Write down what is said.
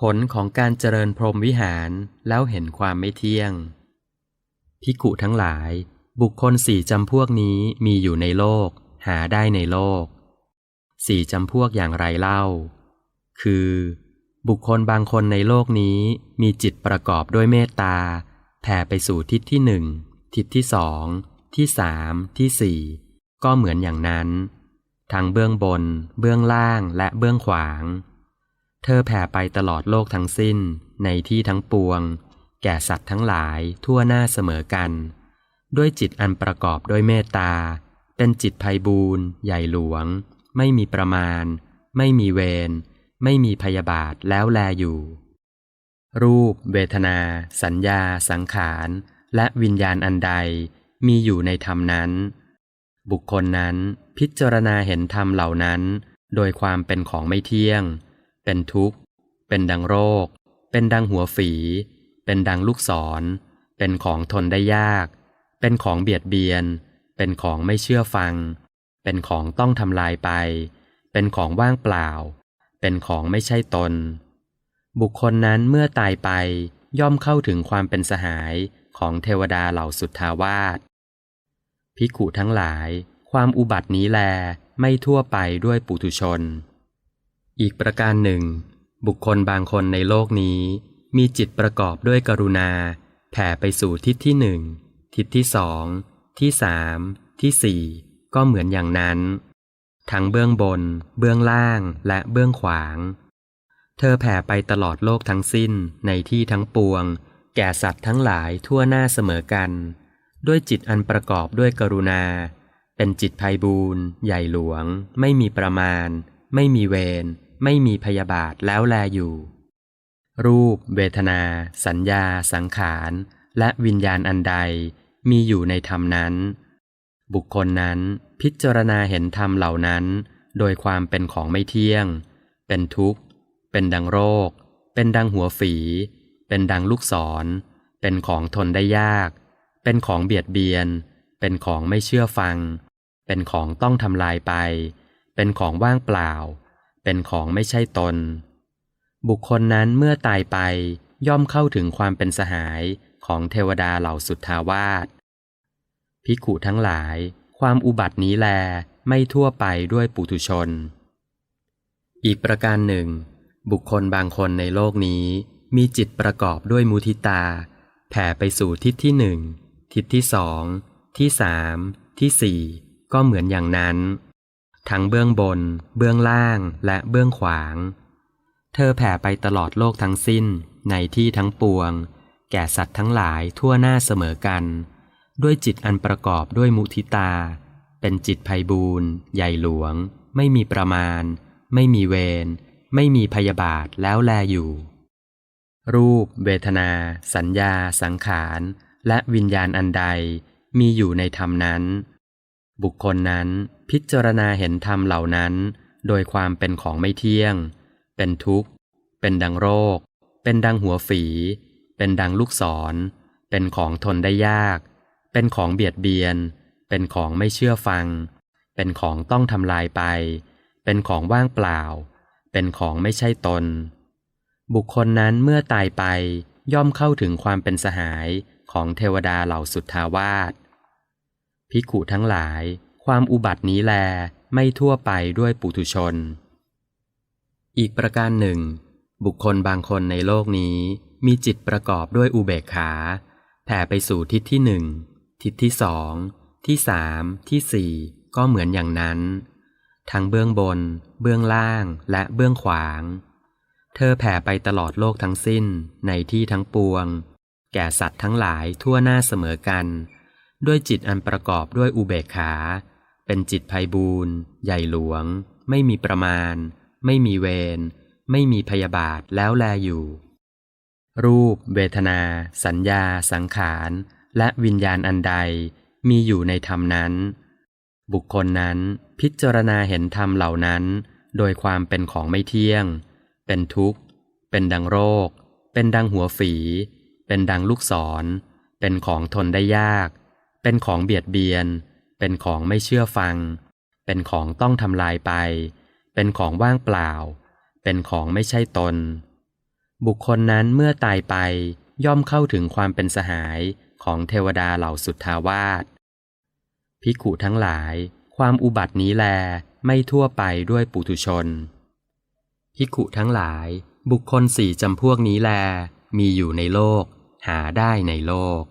ผลของการเจริญพรหมวิหารแล้วเห็นความไม่เที่ยง พิกุทั้งหลาย บุคคลสี่จำพวกนี้มีอยู่ในโลก หาได้ในโลก สี่จำพวกอย่างไรเล่า คือ บุคคลบางคนในโลกนี้มีจิตประกอบด้วยเมตตา แผ่ไปสู่ทิศที่หนึ่ง ทิศที่สอง ที่สาม ที่สี่ ก็เหมือนอย่างนั้น ทั้งเบื้องบน เบื้องล่างและเบื้องขวาง เธอแผ่ไปตลอดโลกทั้งสิ้น ในที่ทั้งปวง แก่สัตว์ทั้งหลายทั่วหน้าเสมอกัน ด้วยจิตอันประกอบด้วยเมตตา เป็นจิตไพบูรณ์ใหญ่หลวง ไม่มีประมาณ ไม่มีเวร ไม่มีพยาบาทแล้วแลอยู่ รูป เวทนา สัญญา สังขาร และวิญญาณอันใดมีอยู่ในธรรมนั้น บุคคลนั้นพิจารณาเห็นธรรมเหล่านั้น โดยความเป็นของไม่เที่ยง เป็นทุกข์ เป็นดังโรค เป็นดังหัวฝี เป็นดังลูกศร เป็นของทนได้ยาก เป็นของเบียดเบียน เป็นของไม่เชื่อฟัง เป็นของต้องทำลายไป เป็นของว่างเปล่า เป็นของไม่ใช่ตน บุคคลนั้นเมื่อตายไปย่อมเข้าถึงความเป็นสหายของเทวดาเหล่าสุทธาวาสภิกุทั้งหลาย ความอุบัตินี้แลไม่ทั่วไปด้วยปุถุชน อีกประการหนึ่ง บุคคลบางคนในโลกนี้ มีจิตประกอบด้วยกรุณา แผ่ไปสู่ทิศที่หนึ่งทิศที่สองที่สามที่สี่ก็เหมือนอย่างนั้น ทั้งเบื้องบน เบื้องล่างและเบื้องขวาง เธอแผ่ไปตลอดโลกทั้งสิ้นในที่ทั้งปวง แก่สัตว์ทั้งหลายทั่วหน้าเสมอกัน ด้วยจิตอันประกอบด้วยกรุณา เป็นจิตไพบูรณ์ใหญ่หลวง ไม่มีประมาณ ไม่มีเวร ไม่มีพยาบาทแล้วแลอยู่ รูป เวทนา สัญญา สังขาร และวิญญาณอันใดมีอยู่ในธรรมนั้น บุคคลนั้นพิจารณาเห็นธรรมเหล่านั้น โดยความเป็นของไม่เที่ยง เป็นทุกข์ เป็นดังโรค เป็นดังหัวฝี เป็นดังลูกศร เป็นของทนได้ยาก เป็นของเบียดเบียน เป็นของไม่เชื่อฟัง เป็นของต้องทำลายไป เป็นของว่างเปล่า เป็นของไม่ใช่ตน บุคคลนั้นเมื่อตายไปย่อมเข้าถึงความเป็นสหายของเทวดาเหล่าสุทธาวาสภิกุทั้งหลาย ความอุบัตินี้แลไม่ทั่วไปด้วยปุถุชน อีกประการหนึ่ง บุคคลบางคนในโลกนี้มีจิตประกอบด้วยมุทิตา แผ่ไปสู่ทิศที่หนึ่งทิศที่สองที่สามที่สี่ก็เหมือนอย่างนั้น ทั้งเบื้องบน เบื้องล่าง และเบื้องขวาง เธอแผ่ไปตลอดโลกทั้งสิ้น ในที่ทั้งปวง แก่สัตว์ทั้งหลายทั่วหน้าเสมอกัน ด้วยจิตอันประกอบด้วยมุทิตา เป็นจิตไพบูรณ์ใหญ่หลวง ไม่มีประมาณ ไม่มีเวร ไม่มีพยาบาทแล้วแลอยู่ รูป เวทนา สัญญา สังขาร และวิญญาณอันใดมีอยู่ในธรรมนั้น บุคคลนั้น พิจารณาเห็นธรรมเหล่านั้น โดยความเป็นของไม่เที่ยง เป็นทุกข์ เป็นดังโรค เป็นดังหัวฝี เป็นดังลูกศร เป็นของทนได้ยาก เป็นของเบียดเบียน เป็นของไม่เชื่อฟัง เป็นของต้องทำลายไป เป็นของว่างเปล่า เป็นของไม่ใช่ตน บุคคลนั้นเมื่อตายไปย่อมเข้าถึงความเป็นสหายของเทวดาเหล่าสุทธาวาสภิกขุทั้งหลาย ความอุบัตินี้แลไม่ทั่วไปด้วยปุถุชน อีกประการหนึ่ง บุคคลบางคนในโลกนี้มีจิตประกอบด้วยอุเบกขา แผ่ไปสู่ทิศที่หนึ่ง ทิศที่สอง ที่สาม ที่สี่ ก็เหมือนอย่างนั้น ทั้งเบื้องบน เบื้องล่าง และเบื้องขวาง เธอแผ่ไปตลอดโลกทั้งสิ้นในที่ทั้งปวง แก่สัตว์ทั้งหลายทั่วหน้าเสมอกัน ด้วยจิตอันประกอบด้วยอุเบกขา เป็นจิตไพบูรณ์ใหญ่หลวง ไม่มีประมาณ ไม่มีเวร ไม่มีพยาบาทแล้วแลอยู่ รูป เวทนา สัญญา สังขาร และวิญญาณอันใด มีอยู่ในธรรมนั้น บุคคลนั้นพิจารณาเห็นธรรมเหล่านั้น โดยความเป็นของไม่เที่ยง เป็นทุกข์ เป็นดังโรค เป็นดังหัวฝี เป็นดังลูกศร เป็นของทนได้ยาก เป็นของเบียดเบียน เป็นของไม่เชื่อฟัง เป็นของต้องทำลายไป เป็นของว่างเปล่า เป็นของไม่ใช่ตน บุคคลนั้นเมื่อตายไปย่อมเข้าถึงความเป็นสหายของเทวดาเหล่าสุทธาวาสภิกขุทั้งหลาย ความอุบัตินี้แลไม่ทั่วไปด้วยปุถุชนภิกขุทั้งหลาย บุคคลสี่จำพวกนี้แล มีอยู่ในโลก หาได้ในโลก